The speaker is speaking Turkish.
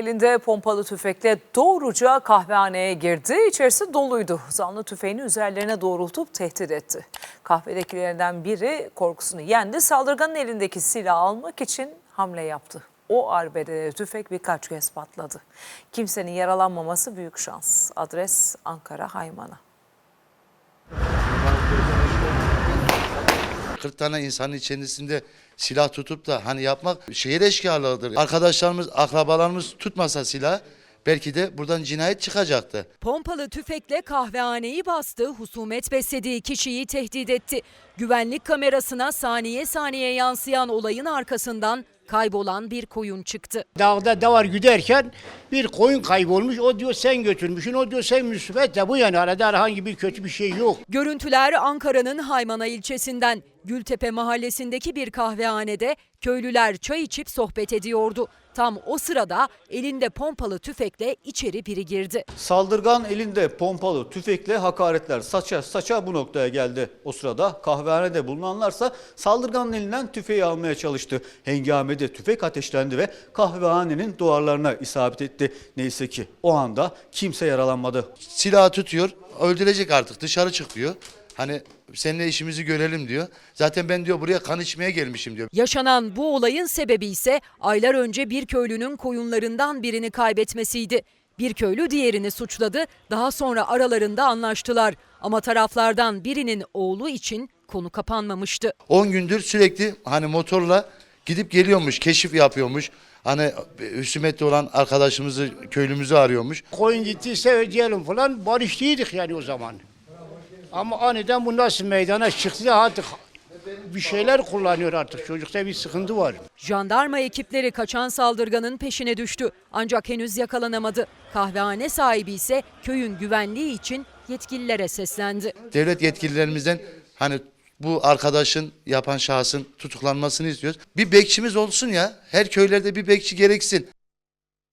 Elinde pompalı tüfekle doğruca kahvehaneye girdi. İçerisi doluydu. Zanlı tüfeğini üzerlerine doğrultup tehdit etti. Kahvedekilerinden biri korkusunu yendi. Saldırganın elindeki silahı almak için hamle yaptı. O arbede tüfek birkaç kez patladı. Kimsenin yaralanmaması büyük şans. Adres Ankara Haymana. 40 tane insanın içerisinde silah tutup da hani yapmak şehir eşkıyalığıdır. Arkadaşlarımız, akrabalarımız tutmasa silah belki de buradan cinayet çıkacaktı. Pompalı tüfekle kahvehaneyi bastı, husumet beslediği kişiyi tehdit etti. Güvenlik kamerasına saniye saniye yansıyan olayın arkasından kaybolan bir koyun çıktı. Dağda davar güderken bir koyun kaybolmuş. O diyor sen götürmüşsün. O diyor sen müsbet de bu yani arada herhangi bir kötü bir şey yok. Görüntüler Ankara'nın Haymana ilçesinden. Gültepe mahallesindeki bir kahvehanede köylüler çay içip sohbet ediyordu. Tam o sırada elinde pompalı tüfekle içeri biri girdi. Saldırgan elinde pompalı tüfekle hakaretler saça saça bu noktaya geldi. O sırada kahvehanede bulunanlarsa saldırganın elinden tüfeği almaya çalıştı. Hengamede tüfek ateşlendi ve kahvehanenin duvarlarına isabet etti. Neyse ki o anda kimse yaralanmadı. Silahı tutuyor, öldürecek artık dışarı çık diyor. Hani seninle işimizi görelim diyor. Zaten ben diyor buraya kan içmeye gelmişim diyor. Yaşanan bu olayın sebebi ise aylar önce bir köylünün koyunlarından birini kaybetmesiydi. Bir köylü diğerini suçladı, daha sonra aralarında anlaştılar. Ama taraflardan birinin oğlu için konu kapanmamıştı. 10 gündür sürekli hani motorla gidip geliyormuş, keşif yapıyormuş. Hani hüsümette olan arkadaşımızı, köylümüzü arıyormuş. Koyun gittiyse ödeyelim falan barışlıydık yani o zaman. Ama aniden bu nasıl meydana çıktı da artık bir şeyler kullanıyor artık. Çocukta bir sıkıntı var. Jandarma ekipleri kaçan saldırganın peşine düştü ancak henüz yakalanamadı. Kahvehane sahibi ise köyün güvenliği için yetkililere seslendi. Devlet yetkililerimizden hani bu arkadaşın yapan şahsın tutuklanmasını istiyoruz. Bir bekçimiz olsun ya. Her köylerde bir bekçi gereksin.